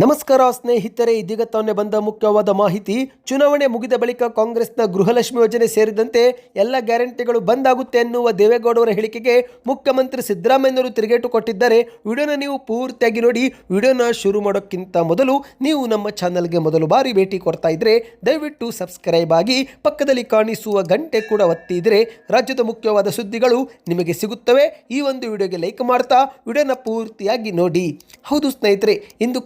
ನಮಸ್ಕಾರ ಸ್ನೇಹಿತರೆ, ಇದೀಗ ತಾನೇ ಬಂದ ಮುಖ್ಯವಾದ ಮಾಹಿತಿ. ಚುನಾವಣೆ ಮುಗಿದ ಬಳಿಕ ಕಾಂಗ್ರೆಸ್ನ ಗೃಹಲಕ್ಷ್ಮಿ ಯೋಜನೆ ಸೇರಿದಂತೆ ಎಲ್ಲ ಗ್ಯಾರಂಟಿಗಳು ಬಂದಾಗುತ್ತೆ ಎನ್ನುವ ದೇವೇಗೌಡವರ ಹೇಳಿಕೆಗೆ ಮುಖ್ಯಮಂತ್ರಿ ಸಿದ್ದರಾಮಯ್ಯನವರು ತಿರುಗೇಟು ಕೊಟ್ಟಿದ್ದಾರೆ. ವಿಡಿಯೋನ ನೀವು ಪೂರ್ತಿಯಾಗಿ ನೋಡಿ, ವಿಡಿಯೋನ ಶುರು ಮಾಡೋಕ್ಕಿಂತ ಮೊದಲು ನೀವು ನಮ್ಮ ಚಾನಲ್ಗೆ ಮೊದಲು ಬಾರಿ ಭೇಟಿ ಕೊಡ್ತಾ ಇದ್ರೆ, ದಯವಿಟ್ಟು ಸಬ್ಸ್ಕ್ರೈಬ್ ಆಗಿ ಪಕ್ಕದಲ್ಲಿ ಕಾಣಿಸುವ ಗಂಟೆ ಕೂಡ ಒತ್ತಿ ಇದ್ರೆ ರಾಜ್ಯದ ಮುಖ್ಯವಾದ ಸುದ್ದಿಗಳು ನಿಮಗೆ ಸಿಗುತ್ತವೆ. ಈ ಒಂದು ವಿಡಿಯೋಗೆ ಲೈಕ್ ಮಾಡ್ತಾ, ವಿಡಿಯೋನ ಪೂರ್ತಿಯಾಗಿ ನೋಡಿ. ಹೌದು ಸ್ನೇಹಿತರೆ, ಇಂದು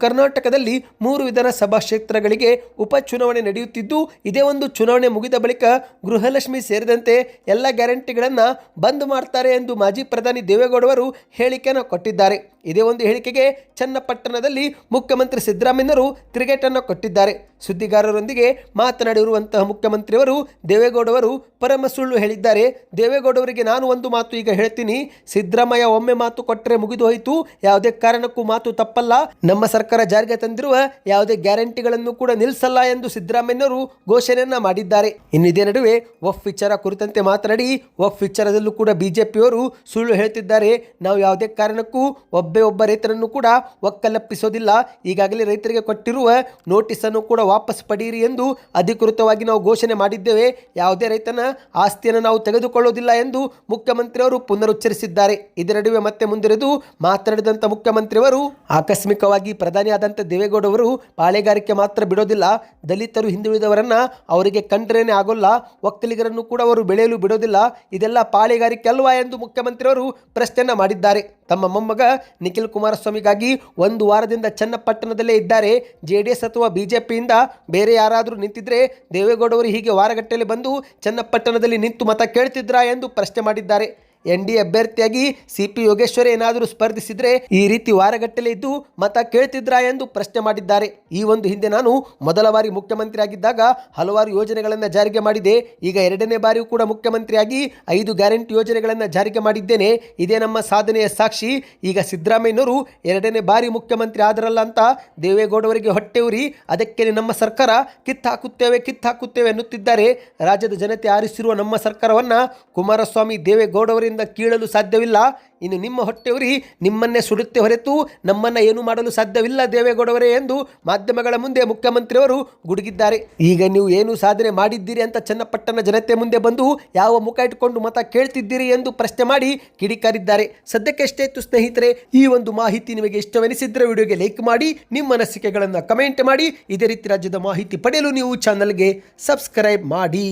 ಕರ್ನಾಟಕದಲ್ಲಿ ಮೂರು ವಿಧಾನಸಭಾ ಕ್ಷೇತ್ರಗಳಿಗೆ ಉಪಚುನಾವಣೆ ನಡೆಯುತ್ತಿದ್ದು, ಇದೇ ಒಂದು ಚುನಾವಣೆ ಮುಗಿದ ಬಳಿಕ ಗೃಹಲಕ್ಷ್ಮಿ ಸೇರಿದಂತೆ ಎಲ್ಲ ಗ್ಯಾರಂಟಿಗಳನ್ನು ಬಂದ್ ಮಾಡ್ತಾರೆ ಎಂದು ಮಾಜಿ ಪ್ರಧಾನಿ ದೇವೇಗೌಡವರು ಹೇಳಿಕೆಯನ್ನು ಕೊಟ್ಟಿದ್ದಾರೆ. ಇದೇ ಒಂದು ಹೇಳಿಕೆಗೆ ಚನ್ನಪಟ್ಟಣದಲ್ಲಿ ಮುಖ್ಯಮಂತ್ರಿ ಸಿದ್ದರಾಮಯ್ಯರು ತಿರುಗೇಟನ್ನು ಕೊಟ್ಟಿದ್ದಾರೆ. ಸುದ್ದಿಗಾರರೊಂದಿಗೆ ಮಾತನಾಡಿರುವಂತಹ ಮುಖ್ಯಮಂತ್ರಿಯವರು ದೇವೇಗೌಡವರು ಪರಮ ಸುಳ್ಳು ಹೇಳಿದ್ದಾರೆ. ದೇವೇಗೌಡವರಿಗೆ ನಾನು ಒಂದು ಮಾತು ಈಗ ಹೇಳ್ತೀನಿ. ಸಿದ್ದರಾಮಯ್ಯ ಒಮ್ಮೆ ಮಾತು ಕೊಟ್ಟರೆ ಮುಗಿದು ಹೋಯಿತು. ಯಾವುದೇ ಕಾರಣಕ್ಕೂ ಮಾತು ತಪ್ಪಲ್ಲ. ನಮ್ಮ ಸರ್ಕಾರ ಜಾರಿಗೆ ತಂದಿರುವ ಯಾವುದೇ ಗ್ಯಾರಂಟಿಗಳನ್ನು ಕೂಡ ನಿಲ್ಲಿಸಲ್ಲ ಎಂದು ಸಿದ್ದರಾಮಯ್ಯನವರು ಘೋಷಣೆಯನ್ನ ಮಾಡಿದ್ದಾರೆ. ಇನ್ನಿದೇ ನಡುವೆ ವಫ್ ವಿಚಾರ ಕುರಿತಂತೆ ಮಾತನಾಡಿ ವಫ್ ವಿಚಾರದಲ್ಲೂ ಕೂಡ ಬಿಜೆಪಿಯವರು ಸುಳ್ಳು ಹೇಳ್ತಿದ್ದಾರೆ. ನಾವು ಯಾವುದೇ ಕಾರಣಕ್ಕೂ ಒಬ್ಬೇ ಒಬ್ಬ ರೈತರನ್ನು ಕೂಡ ಒಕ್ಕಲಪ್ಪಿಸೋದಿಲ್ಲ. ಈಗಾಗಲೇ ರೈತರಿಗೆ ಕೊಟ್ಟಿರುವ ನೋಟಿಸನ್ನು ಕೂಡ ವಾಪಸ್ ಪಡೆಯಿರಿ ಎಂದು ಅಧಿಕೃತವಾಗಿ ನಾವು ಘೋಷಣೆ ಮಾಡಿದ್ದೇವೆ. ಯಾವುದೇ ರೈತನ ಆಸ್ತಿಯನ್ನು ನಾವು ತೆಗೆದುಕೊಳ್ಳೋದಿಲ್ಲ ಎಂದು ಮುಖ್ಯಮಂತ್ರಿಯವರು ಪುನರುಚ್ಚರಿಸಿದ್ದಾರೆ. ಇದರ ನಡುವೆ ಮತ್ತೆ ಮುಂದಿರಿದು ಮಾತನಾಡಿದಂಥ ಮುಖ್ಯಮಂತ್ರಿಯವರು, ಆಕಸ್ಮಿಕವಾಗಿ ಪ್ರಧಾನಿಯಾದಂಥ ದೇವೇಗೌಡ ದೇವೇಗೌಡವರು ಪಾಳೆಗಾರಿಕೆ ಮಾತ್ರ ಬಿಡೋದಿಲ್ಲ, ದಲಿತರು ಹಿಂದುಳಿದವರನ್ನ ಅವರಿಗೆ ಕಂಡ್ರೇನೆ ಆಗೋಲ್ಲ, ಒಕ್ಕಲಿಗರನ್ನು ಕೂಡ ಅವರು ಬೆಳೆಯಲು ಬಿಡೋದಿಲ್ಲ, ಇದೆಲ್ಲ ಪಾಳೆಗಾರಿಕೆ ಅಲ್ವಾ ಎಂದು ಮುಖ್ಯಮಂತ್ರಿಯವರು ಪ್ರಶ್ನೆಯನ್ನು ಮಾಡಿದ್ದಾರೆ. ತಮ್ಮ ಮೊಮ್ಮಗ ನಿಖಿಲ್ ಕುಮಾರಸ್ವಾಮಿಗಾಗಿ ಒಂದು ವಾರದಿಂದ ಚನ್ನಪಟ್ಟಣದಲ್ಲೇ ಇದ್ದಾರೆ. ಜೆಡಿಎಸ್ ಎಸ್ ಅಥವಾ ಬಿಜೆಪಿಯಿಂದ ಬೇರೆ ಯಾರಾದರೂ ನಿಂತಿದ್ರೆ ದೇವೇಗೌಡವರು ಹೀಗೆ ವಾರಗಟ್ಟೆಯಲ್ಲಿ ಬಂದು ಚನ್ನಪಟ್ಟಣದಲ್ಲಿ ನಿಂತು ಮತ ಕೇಳ್ತಿದ್ರಾ ಎಂದು ಪ್ರಶ್ನೆ ಮಾಡಿದ್ದಾರೆ. ಎನ್ ಡಿ ಅಭ್ಯರ್ಥಿಯಾಗಿ ಸಿ ಪಿ ಯೋಗೇಶ್ವರ ಏನಾದರೂ ಸ್ಪರ್ಧಿಸಿದ್ರೆ ಈ ರೀತಿ ವಾರಗಟ್ಟಲೆ ಇದ್ದು ಮತ ಕೇಳ್ತಿದ್ರಾ ಎಂದು ಪ್ರಶ್ನೆ ಮಾಡಿದ್ದಾರೆ. ಈ ಒಂದು ಹಿಂದೆ ನಾನು ಮೊದಲ ಬಾರಿ ಮುಖ್ಯಮಂತ್ರಿ ಆಗಿದ್ದಾಗ ಹಲವಾರು ಯೋಜನೆಗಳನ್ನು ಜಾರಿಗೆ ಮಾಡಿದೆ. ಈಗ ಎರಡನೇ ಬಾರಿಯೂ ಕೂಡ ಮುಖ್ಯಮಂತ್ರಿಯಾಗಿ ಐದು ಗ್ಯಾರಂಟಿ ಯೋಜನೆಗಳನ್ನು ಜಾರಿಗೆ ಮಾಡಿದ್ದೇನೆ. ಇದೇ ನಮ್ಮ ಸಾಧನೆಯ ಸಾಕ್ಷಿ. ಈಗ ಸಿದ್ದರಾಮಯ್ಯನವರು ಎರಡನೇ ಬಾರಿ ಮುಖ್ಯಮಂತ್ರಿ ಆದರಲ್ಲ ಅಂತ ದೇವೇಗೌಡವರಿಗೆ ಹೊಟ್ಟೆ ಉರಿ ಅದಕ್ಕೆ ನಮ್ಮ ಸರ್ಕಾರ ಕಿತ್ತಾಕುತ್ತೇವೆ ಕಿತ್ತಾಕುತ್ತೇವೆ ಎನ್ನುತ್ತಿದ್ದಾರೆ. ರಾಜ್ಯದ ಜನತೆ ಆರಿಸಿರುವ ನಮ್ಮ ಸರ್ಕಾರವನ್ನು ಕುಮಾರಸ್ವಾಮಿ ದೇವೇಗೌಡವರಿಂದ ಕೀಳಲು ಸಾಧ್ಯವಿಲ್ಲ. ಇನ್ನು ನಿಮ್ಮ ಹೊಟ್ಟೆಯುರಿ ನಿಮ್ಮನ್ನೇ ಸುಡುತ್ತೆ ಹೊರತು ನಮ್ಮನ್ನ ಏನು ಮಾಡಲು ಸಾಧ್ಯವಿಲ್ಲ ದೇವೇಗೌಡವರೇ ಎಂದು ಮಾಧ್ಯಮಗಳ ಮುಂದೆ ಮುಖ್ಯಮಂತ್ರಿಯವರು ಗುಡುಗಿದ್ದಾರೆ. ಈಗ ನೀವು ಏನು ಸಾಧನೆ ಮಾಡಿದ್ದೀರಿ ಅಂತ ಚನ್ನಪಟ್ಟಣ ಜನತೆ ಮುಂದೆ ಬಂದು ಯಾವ ಮುಖ ಇಟ್ಕೊಂಡು ಮತ ಕೇಳ್ತಿದ್ದೀರಿ ಎಂದು ಪ್ರಶ್ನೆ ಮಾಡಿ ಕಿಡಿಕಾರಿದ್ದಾರೆ. ಸದ್ಯಕ್ಕೆ ಎಷ್ಟೇ ಇತ್ತು ಸ್ನೇಹಿತರೆ, ಈ ಒಂದು ಮಾಹಿತಿ ನಿಮಗೆ ಇಷ್ಟವೆನಿಸಿದ್ರೆ ವಿಡಿಯೋಗೆ ಲೈಕ್ ಮಾಡಿ, ನಿಮ್ಮ ಅನಿಸಿಕೆಗಳನ್ನು ಕಮೆಂಟ್ ಮಾಡಿ. ಇದೇ ರೀತಿ ರಾಜ್ಯದ ಮಾಹಿತಿ ಪಡೆಯಲು ನೀವು ಚಾನಲ್ಗೆ ಸಬ್ಸ್ಕ್ರೈಬ್ ಮಾಡಿ.